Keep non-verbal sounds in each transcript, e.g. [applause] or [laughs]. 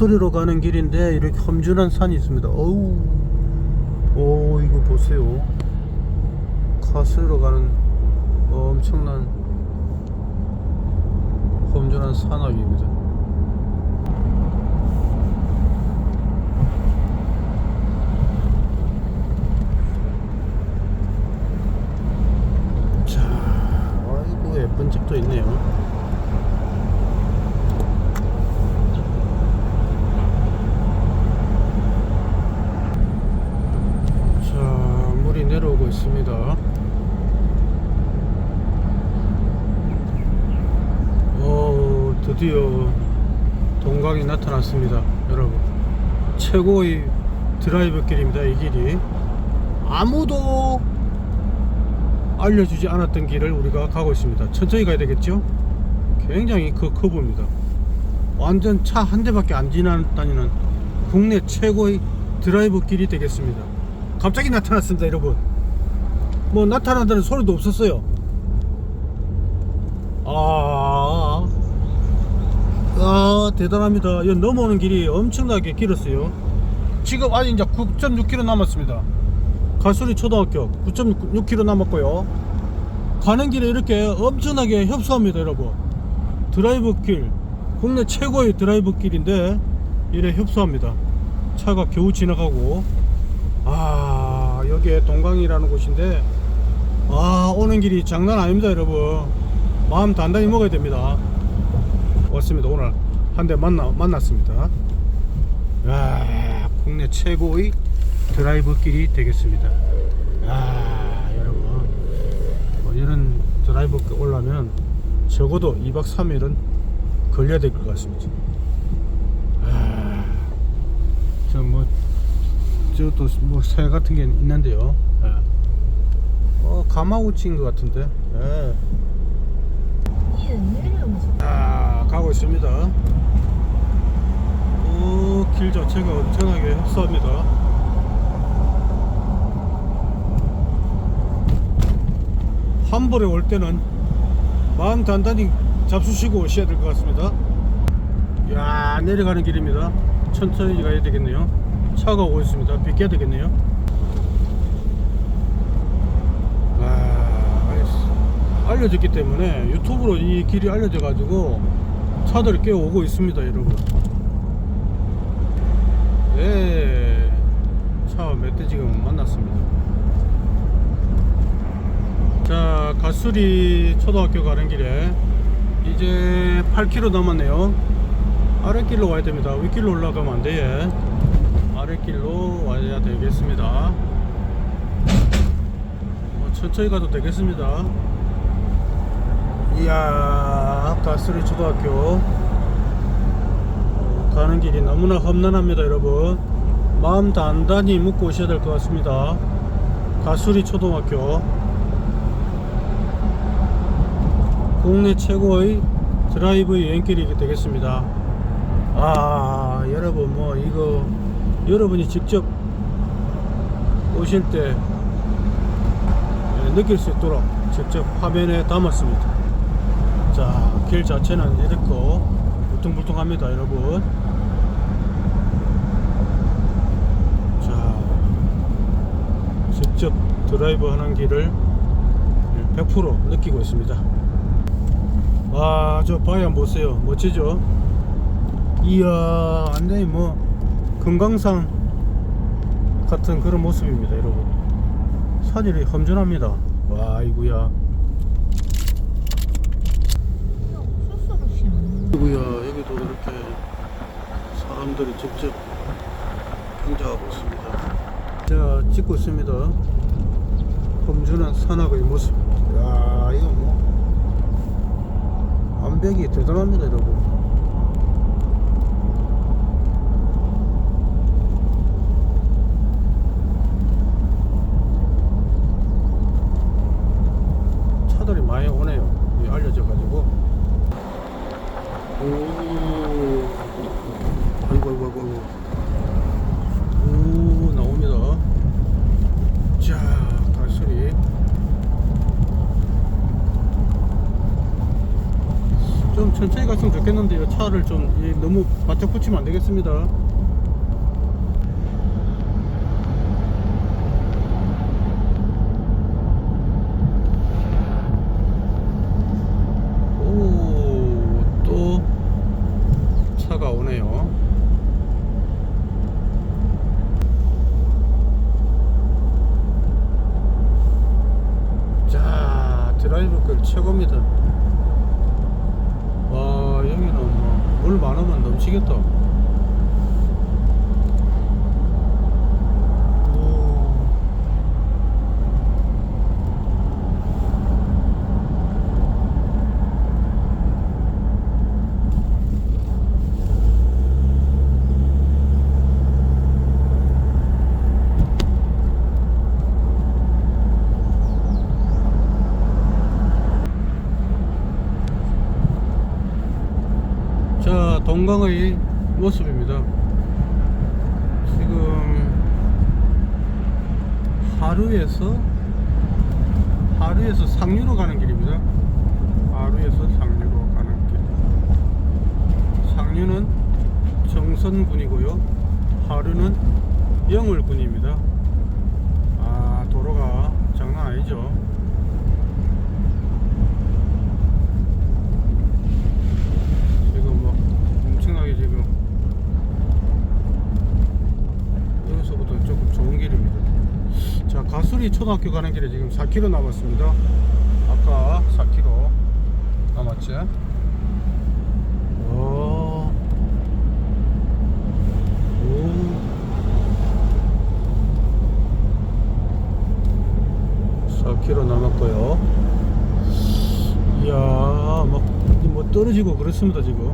가소리로 가는 길인데 이렇게 험준한 산이 있습니다. 어우, 오 이거 보세요. 가소리로 가는 엄청난 험준한 산악입니다. 자, 아이고 예쁜 집도 있네요. 자, 물이 내려오고 있습니다. 오, 드디어 동강이 나타났습니다, 여러분. 최고의 드라이브 길입니다, 이 길이. 아무도 알려주지 않았던 길을 우리가 가고 있습니다. 천천히 가야 되겠죠? 굉장히 그 커브입니다. 완전 차 한 대밖에 안 지나다니는 국내 최고의 드라이브 길이 되겠습니다. 갑자기 나타났습니다, 여러분. 뭐 나타난다는 소리도 없었어요. 아, 아 대단합니다. 이 넘어오는 길이 엄청나게 길었어요. 지금 아직 이제 9.6km 남았습니다. 가수리 초등학교 9.6km 남았고요. 가는 길에 이렇게 엄청나게 협소합니다, 여러분. 드라이브 길, 국내 최고의 드라이브 길인데 이래 협소합니다. 차가 겨우 지나가고 아 여기에 동강이라는 곳인데 아 오는 길이 장난 아닙니다, 여러분. 마음 단단히 먹어야 됩니다. 왔습니다. 오늘 한 대 만나 만났습니다. 야, 국내 최고의 드라이브 길이 되겠습니다. 아, 여러분. 뭐 이런 드라이브 길 올라면 적어도 2박 3일은 걸려야 될 것 같습니다. 아, 저뭐 저도 뭐새 같은 게 있는데요. 예. 어, 가마우치인 것 같은데. 예. 아, 가고 있습니다. 오, 길 자체가 엄청나게 협소합니다. 환불에 올 때는 마음 단단히 잡수시고 오셔야 될 것 같습니다. 야 내려가는 길입니다. 천천히 가야 되겠네요. 차가 오고 있습니다. 비켜야 되겠네요. 아, 알려졌기 때문에 유튜브로 이 길이 알려져 가지고 차들이 꽤 오고 있습니다, 여러분. 네, 차몇 대 지금 만났습니다. 자, 가수리 초등학교 가는 길에 이제 8km 남았네요. 아랫길로 와야 됩니다. 윗길로 올라가면 안 돼. 아랫길로 와야 되겠습니다. 뭐 천천히 가도 되겠습니다. 이야, 가수리 초등학교 가는 길이 너무나 험난합니다, 여러분. 마음 단단히 묶고 오셔야 될 것 같습니다. 가수리 초등학교. 국내 최고의 드라이브 여행길이 되겠습니다. 아, 여러분, 뭐, 이거, 여러분이 직접 오실 때 예, 느낄 수 있도록 직접 화면에 담았습니다. 자, 길 자체는 이렇고, 울퉁불퉁합니다, 여러분. 자, 직접 드라이브 하는 길을 100% 느끼고 있습니다. 와, 저 바위 한번 보세요. 멋지죠? 이야, 완전히 뭐, 금강산 같은 그런 모습입니다, 여러분. 사진이 험준합니다. 와, 이구야. 이구야, 여기도 이렇게 사람들이 직접 평정하고 있습니다. 자, 찍고 있습니다. 험준한 산악의 모습. 야, 이거 뭐. 암벽이 대단합니다 여러분 차들이 많이 오네요 이게 알려져 가지고 오 아이고 아이고 아이고 오 나옵니다 자 발소리 좀 천천히 갔으면 좋겠는데요. 차를 좀 이, 너무 바짝 붙이면 안 되겠습니다. 오, 또 차가 오네요. 자, 드라이브 걸 최고입니다. 와, 여기는 뭐, 물 많으면 넘치겠다. 오. 자, 동강의 모습입니다. 지금 하루에서 하루에서 상류로 가는 길입니다. 하루에서 상류로 가는 길. 상류는 정선군이고요. 하루는 영월군입니다. 아, 도로가 장난 아니죠. 지금 막 엄청나게 지금 여기서부터 조금 좋은 길입니다. 자 가수리 초등학교 가는 길에 지금 4km 남았습니다. 아까 4km 남았지? 오. 오. 4km 남았고요. 이야, 막, 뭐 떨어지고 그렇습니다, 지금.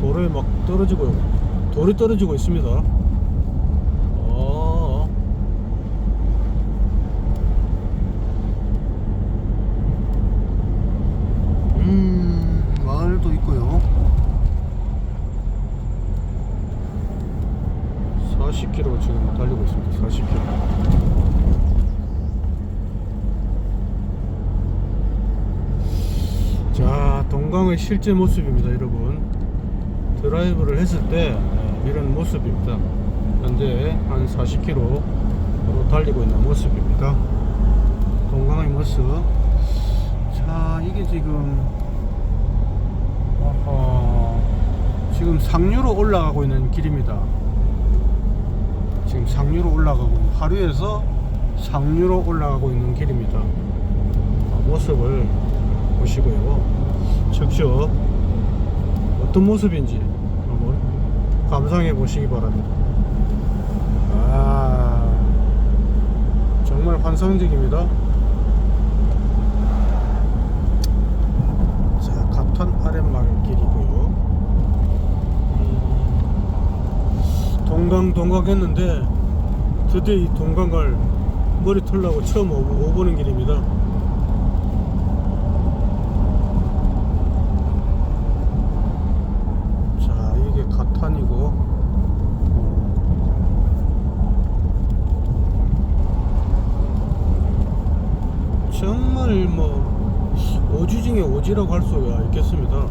돌에 막 떨어지고요. 돌이 떨어지고 있습니다. 어. 음, 마을도 있고요. 40km 지금 달리고 있습니다. 40km. 자 동강의 실제 모습입니다 여러분. 드라이브를 했을 때 어, 이런 모습입니다. 현재 한 40km로 달리고 있는 모습입니다. 동강의 모습. 자 이게 지금 어허, 지금 상류로 올라가고 있는 길입니다. 지금 상류로 올라가고 하루에서 상류로 올라가고 있는 길입니다. 어, 모습을 보시고요. 직접 어떤 모습인지 한번 감상해 보시기 바랍니다. 아, 정말 환상적입니다. 자, 갑탄 아랫마을 길이고요. 음, 동강 동강 했는데 드디어 이 동강을 머리 털라고 처음 오- 오보는 길입니다. 자 이게 가탄이고 어, 정말 뭐 오지 중에 오지라고 할 수가 있겠습니다.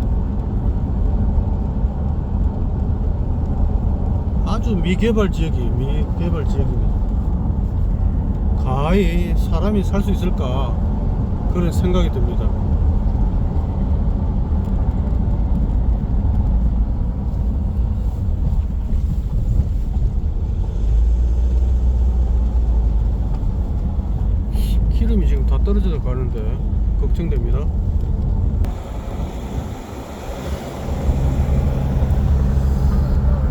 아주 미개발 지역이 미개발 지역입니다. 가히 사람이 살 수 있을까 그런 생각이 듭니다. 기름이 지금 다 떨어져 가는데 걱정됩니다.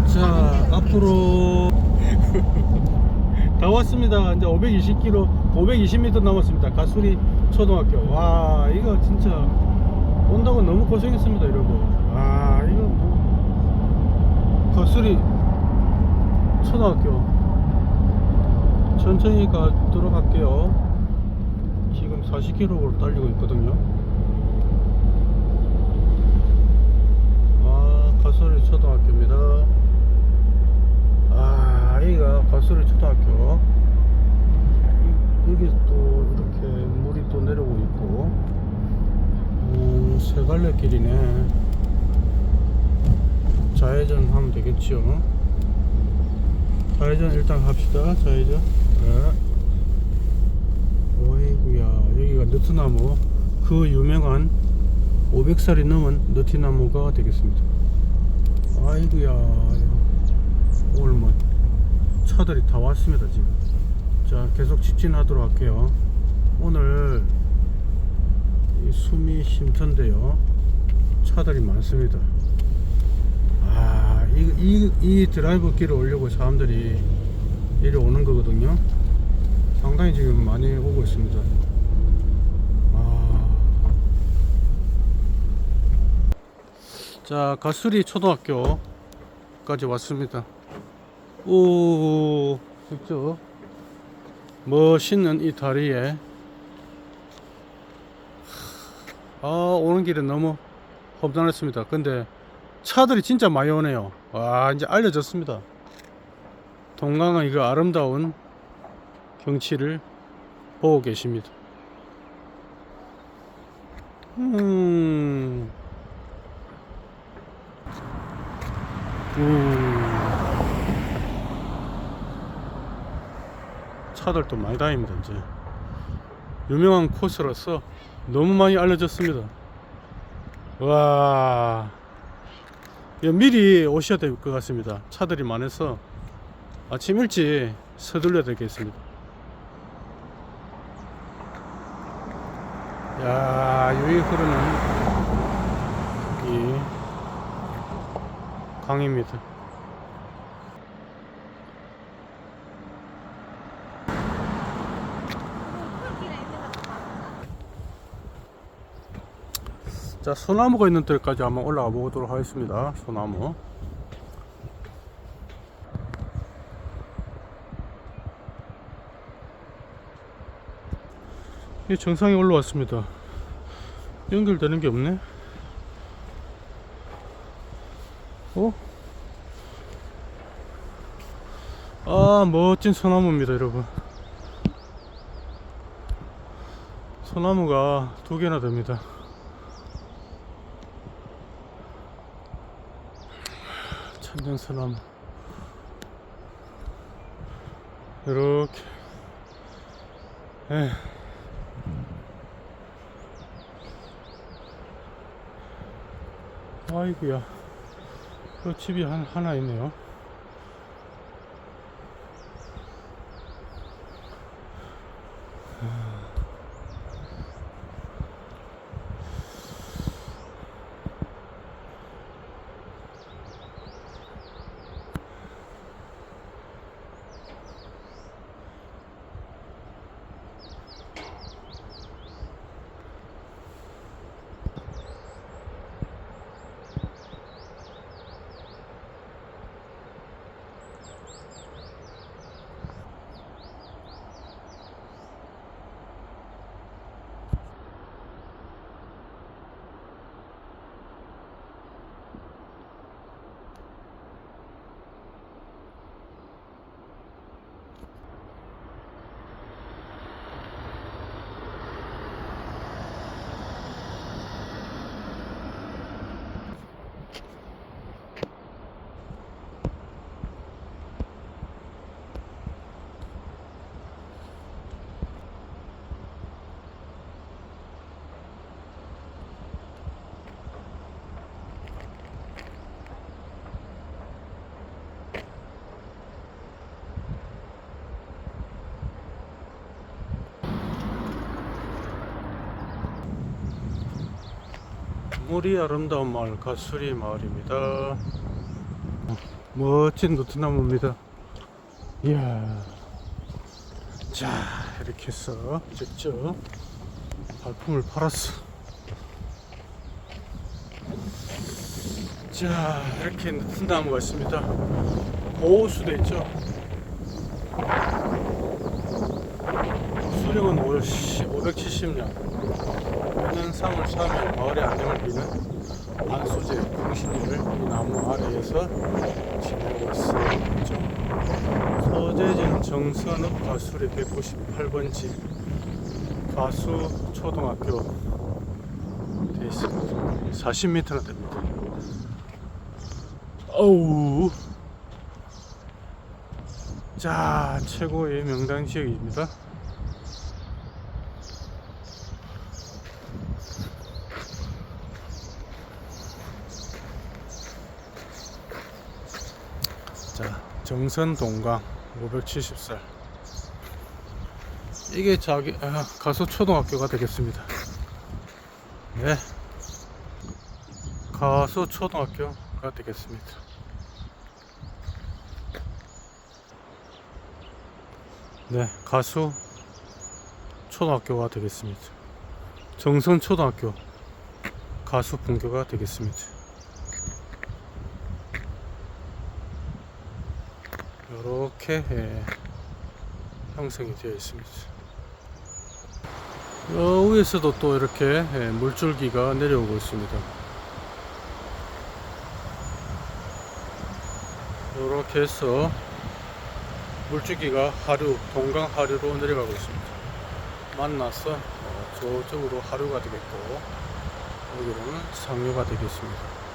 자 앞으로 [laughs] 다 왔습니다. 이제 520km, 520m 남았습니다. 가수리 초등학교. 와 이거 진짜 온다고 너무 고생했습니다, 여러분. 아 이거 뭐 가수리 초등학교 천천히 가도록 할게요. 지금 40km로 달리고 있거든요. 아, 가소리 초등학교입니다. 아, 여기가 가소리 초등학교. 이- 여기 또 이렇게 물이 또 내려오고 있고, 음, 세 갈래 길이네. 좌회전 하면 되겠죠. 좌회전 일단 합시다. 좌회전. 네. 오이구야 여기가 느티나무 그 유명한 500살이 넘은 느티나무가 되겠습니다. 아이구야 오늘 뭐 차들이 다 왔습니다 지금. 자 계속 직진하도록 할게요. 오늘 이 숨이 쉼턴데요. 차들이 많습니다. 아, 이, 이, 이 드라이브 길을 오려고 사람들이 이리 오는 거거든요. 상당히 지금 많이 오고 있습니다. 자, 가수리 초등학교까지 왔습니다. 오, 그죠? 멋있는 이 다리에 아 오는 길에 너무 험난했습니다 근데 차들이 진짜 많이 오네요 와 이제 알려졌습니다 동강은 이거 아름다운 경치를 보고 계십니다 음. 우. 차들도 많이 다닙니다 이제 유명한 코스로서 너무 많이 알려졌습니다. 와, 미리 오셔야 될 것 같습니다. 차들이 많아서 아침 일찍 서둘러야 되겠습니다. 야, 여기 흐르는 이 강입니다. 자, 소나무가 있는 데까지 한번 올라가 보도록 하겠습니다. 소나무. 이 정상에 올라왔습니다. 연결되는 게 없네. 어? 아, 멋진 소나무입니다, 여러분. 소나무가 두 개나 됩니다. 천년 소나무 이렇게 에. 아이구야 그 집이 한, 하나 있네요 물이 아름다운 마을 가수리 마을입니다. 멋진 노트나무입니다. 이야. 자, 이렇게 해서 직접 발품을 팔았어. 자, 이렇게 노트나무가 있습니다. 고수도 있죠. 수령은 570년. 많은 상을 사며 마을의 안녕을 비는 안소재 풍신이를 이 나무 아래에서 지내고 있습니다. 서재진 정선읍 가수리 198번지 가수 초등학교 돼 있습니다. 40m나 됩니다. 어우. 자, 최고의 명당 지역입니다. 자, 정선 동강 570살. 이게 자기 아, 가수 초등학교가 되겠습니다. 네. 가수 초등학교가 되겠습니다. 네, 가수 초등학교가 되겠습니다. 정선 초등학교 가수 분교가 되겠습니다. 이렇게 예, 형성이 되어 있습니다. 어, 위에서도 또 이렇게 예, 물줄기가 내려오고 있습니다. 이렇게 해서 물줄기가 하류, 동강 하류로 내려가고 있습니다. 만나서 어, 저쪽으로 하류가 되겠고 여기로는 상류가 되겠습니다.